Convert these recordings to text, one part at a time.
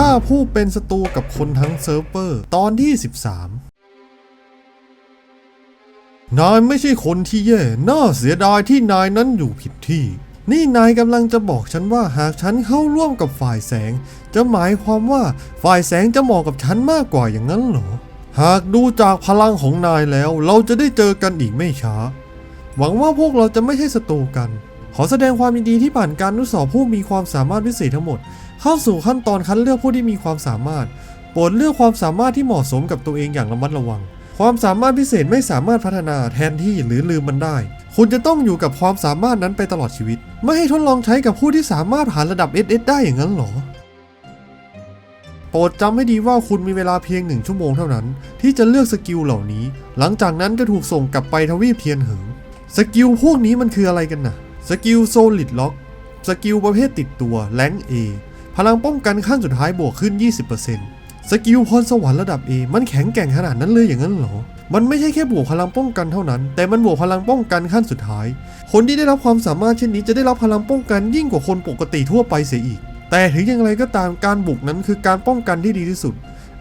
ฆ่าผู้เป็นศัตรูกับคนทั้งเซิร์ฟเวอร์ ตอนที่ 13 นายไม่ใช่คนที่แย่ น่าเสียดายที่นายนั้นอยู่ผิดที่ นี่นายกำลังจะบอกฉันว่าหากฉันเข้าร่วมกับฝ่ายแสง จะหมายความว่าฝ่ายแสงจะเหมาะกับฉันมากกว่าอย่างนั้นเหรอ หากดูจากพลังของนายแล้ว เราจะได้เจอกันอีกไม่ช้า หวังว่าพวกเราจะไม่ใช่ศัตรูกัน ขอแสดงความยินดีที่ผ่านการทดสอบผู้มีความสามารถพิเศษทั้งหมด เข้าสู่ขั้นตอนคัดเลือกผู้ที่มีความสามารถ โปรดเลือกความสามารถที่เหมาะสมกับตัวเองอย่างระมัดระวัง ความสามารถพิเศษไม่สามารถพัฒนาแทนที่หรือลืมมันได้ คุณจะต้องอยู่กับความสามารถนั้นไปตลอดชีวิต ไม่ให้ทดลองใช้กับผู้ที่สามารถผ่านระดับ SS ได้อย่างนั้นหรอโปรดจำให้ดีว่าคุณมีเวลาเพียงหนึ่งชั่วโมงเท่านั้น ที่จะเลือกสกิลเหล่านี้ หลังจากนั้นจะถูกส่งกลับไปทวีปเทียนเหิงสกิลพวกนี้มันคืออะไรกันนะสกิลโซลิดล็อกสกิลประเภทติดตัวแรงเอ พลังป้องกันขั้นสุดท้ายบวกขึ้น 20%สกิลพรสวรรค์ระดับ A มันแข็งแกร่งขนาดนั้นเลยอย่างนั้นเหรอ มันไม่ใช่แค่บวกพลังป้องกันเท่านั้น แต่มันบวกพลังป้องกันขั้นสุดท้าย คนที่ได้รับความสามารถเช่นนี้จะได้รับพลังป้องกันยิ่งกว่าคนปกติทั่วไปเสียอีก แต่ถึงอย่างไรก็ตามการบุกนั้นคือการป้องกันที่ดีที่สุด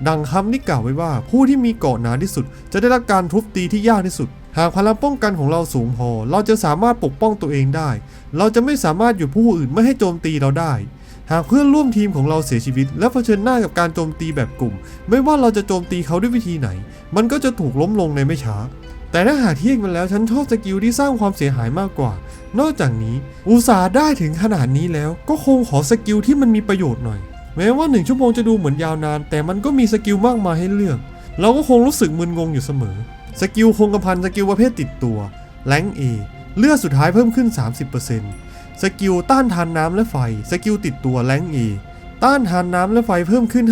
ดังคำที่กล่าวไว้ว่า ผู้ที่มีเกาะหนาที่สุด จะได้รับการทุบตีที่ยากที่สุดหากพลังป้องกันของเราสูงพอ เราจะสามารถปกป้องตัวเองได้ เราจะไม่สามารถหยุดผู้อื่นไม่ให้โจมตีเราได้ หากเพื่อนร่วมทีมของเราเสียชีวิต และเผชิญหน้ากับการโจมตีแบบกลุ่ม ไม่ว่าเราจะโจมตีเขาด้วยวิธีไหน มันก็จะถูกล้มลงในไม่ช้า แต่ถ้าหากเทียบกันแล้วฉันชอบสกิลที่สร้างความเสียหายมากกว่า นอกจากนี้ อุตสาห์ได้ถึงขนาดนี้แล้ว ก็คงขอสกิลที่มันมีประโยชน์หน่อย แม้ว่าหนึ่งชั่วโมงจะดูเหมือนยาวนาน แต่มันก็มีสกิลมากมายให้เลือก เราก็คงรู้สึกมึนงงอยู่เสมอ สกิลคงกระพันสกิลประเภทติดตัวแรงเอเลือดสุดท้ายเพิ่มขึ้น 30% สกิลต้านทานน้ำและไฟ สกิลติดตัวแรงเอต้านทานน้ำและไฟเพิ่มขึ้น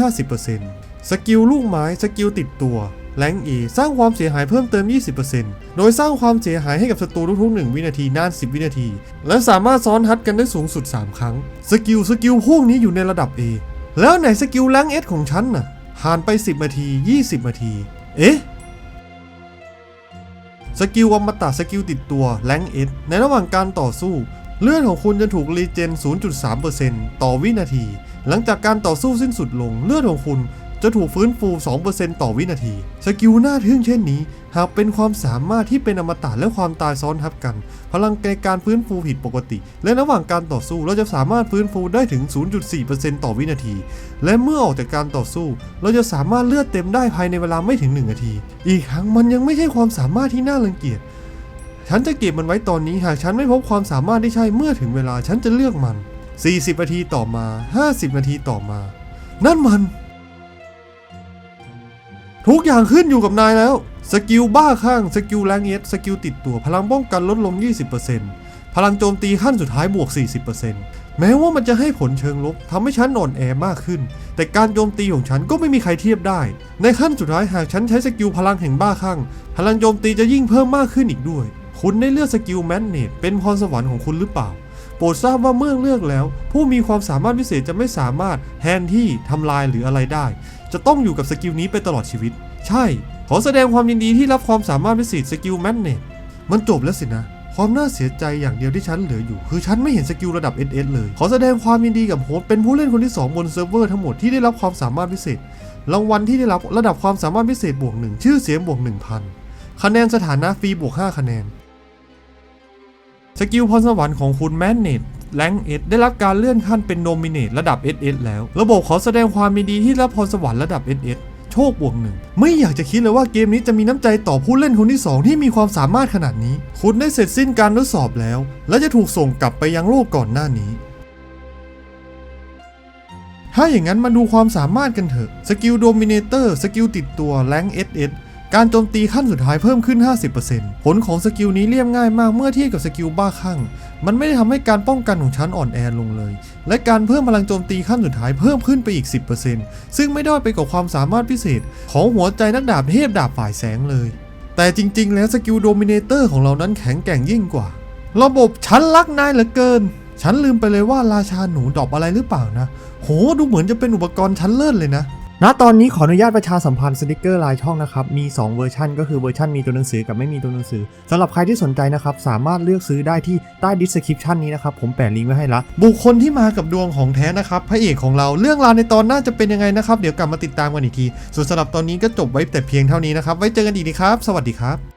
50%สกิลลูกไม้สกิลติดตัวแรงเอสร้างความเสียหายเพิ่มเติม 20%โดยสร้างความเสียหายให้กับศัตรูทุกๆ1วินาทีนาน 10 วินาที และสามารถซ้อนทัดกันได้สูงสุด 3 ครั้ง สกิลสกิลพวกนี้อยู่ในระดับ A แล้วไหนสกิลแรงเอสของฉันน่ะผ่านไป 10นาที 20นาที เอ๊ะสกิลอมตะสกิลติดตัวแรงเอสในระหว่างการต่อสู้ เลือดของคุณจะถูกรีเจน 0.3%ต่อวินาที หลังจากการต่อสู้สิ้นสุดลง เลือดของคุณจะถูกฟื้นฟู 2%ต่อวินาที สกิลหน้าทึ่งเช่นนี้ หากเป็นความสามารถที่เป็นอมตะและความตายซ้อนทับกัน พลังในการฟื้นฟูผิดปกติ และระหว่างการต่อสู้เราจะสามารถฟื้นฟูได้ถึง 0.4%ต่อวินาที และเมื่อออกจากการต่อสู้ เราจะสามารถเลือดเต็มได้ภายในเวลาไม่ถึง 1 นาที อีกทั้งมันยังไม่ใช่ความสามารถที่น่ารังเกียจ ฉันจะเก็บมันไว้ตอนนี้หากฉันไม่พบความสามารถที่ใช่เมื่อถึงเวลาฉันจะเลือกมัน 40 นาทีต่อมา 50 นาทีต่อมา นั่นมัน ทุกอย่างขึ้นอยู่กับนายแล้ว สกิลบ้าข้าง สกิลแรงเอสสกิลติดตัว พลังป้องกันลดลง 20%พลังโจมตีขั้นสุดท้ายบวก 40%แม้ว่ามันจะให้ผลเชิงลบทำให้ฉันอ่อนแอมากขึ้น แต่การโจมตีของฉันก็ไม่มีใครเทียบได้ ในขั้นสุดท้ายหากฉันใช้สกิลพลังแห่งบ้าข้าง พลังโจมตีจะยิ่งเพิ่มมากขึ้นอีกด้วย คุณได้เลือกสกิลแมนเนตเป็นพรสวรรค์ของคุณหรือเปล่า โปรดทราบว่าเมื่อเลือกแล้ว ผู้มีความสามารถพิเศษจะไม่สามารถแทนที่ทำลายหรืออะไรได้ จะต้องอยู่กับสกิลนี้ไปตลอดชีวิต ใช่ ขอแสดงความยินดีที่รับความสามารถพิเศษสกิลแมนเนตมันจบแล้วสินะความน่าเสียใจอย่างเดียวที่ฉันเหลืออยู่ คือฉันไม่เห็นสกิลระดับ SS เลย ขอแสดงความยินดีกับโฮสเป็นผู้เล่นคนที่ 2 บนเซิร์ฟเวอร์ทั้งหมดที่ได้รับความสามารถพิเศษ รางวัลที่ได้รับระดับความสามารถพิเศษบวก1ชื่อเสียงบวก 1,000 คะแนนสถานะฟรีบวก 5 คะแนน กิลพรสวรรค์ของคุณแมนเนตแรงเอได้รับการเลื่อนขั้นเป็นโนมิเนตระดับ SS แล้ว ระบบขอแสดงความดีที่รับพรสวรรค์ระดับ SS โชคบวกหนึ่งไม่อยากจะคิดเลยว่าเกมนี้จะมีน้ำใจต่อผู้เล่นคนที่ 2 ที่มีความสามารถขนาดนี้ คุณได้เสร็จสิ้นการทดสอบแล้ว และจะถูกส่งกลับไปยังโลกก่อนหน้านี้ ถ้าอย่างนั้นมาดูความสามารถกันเถอะ สกิลโดมิเนเตอร์ สกิลติดตัวแรง SS การโจมตีขั้นสุดท้ายเพิ่มขึ้น 50%ผลของสกิลนี้เรียบง่ายมากเมื่อเทียบกับสกิลบ้าคลั่ง มันไม่ได้ทำให้การป้องกันของฉันอ่อนแอลงเลย และการเพิ่มพลังโจมตีขั้นสุดท้ายเพิ่มขึ้นไปอีก 10%ซึ่งไม่ด้อยไปกว่าความสามารถพิเศษ ของหัวใจนักดาบเทพดาบฝ่ายแสงเลย แต่จริง ๆ แล้วสกิลโดมิเนเตอร์ของเรานั้นแข็งแกร่งยิ่งกว่า ระบบฉันรักนายเหลือเกิน ฉันลืมไปเลยว่าราชาหนูดอปอะไรหรือเปล่านะ โหดูเหมือนจะเป็นอุปกรณ์ชั้นเลิศเลยนะ ณตอนนี้ขออนุญาตประชาสัมพันธ์สติกเกอร์ลายช่องนะครับ มี 2 เวอร์ชันก็คือเวอร์ชันมีตัวหนังสือกับไม่มีตัวหนังสือสำหรับใครที่สนใจนะครับ สามารถเลือกซื้อได้ที่ใต้ดิสคริปชันนี้นะครับ ผมแปะลิงก์ไว้ให้ละ บุคคลที่มากับดวงของแท้นะครับ พระเอกของเราเรื่องราวในตอนหน้าจะเป็นยังไงนะครับ เดี๋ยวกลับมาติดตามกันอีกที ส่วนสำหรับตอนนี้ก็จบไว้แต่เพียงเท่านี้นะครับ ไว้เจอกันอีกทีครับ สวัสดีครับ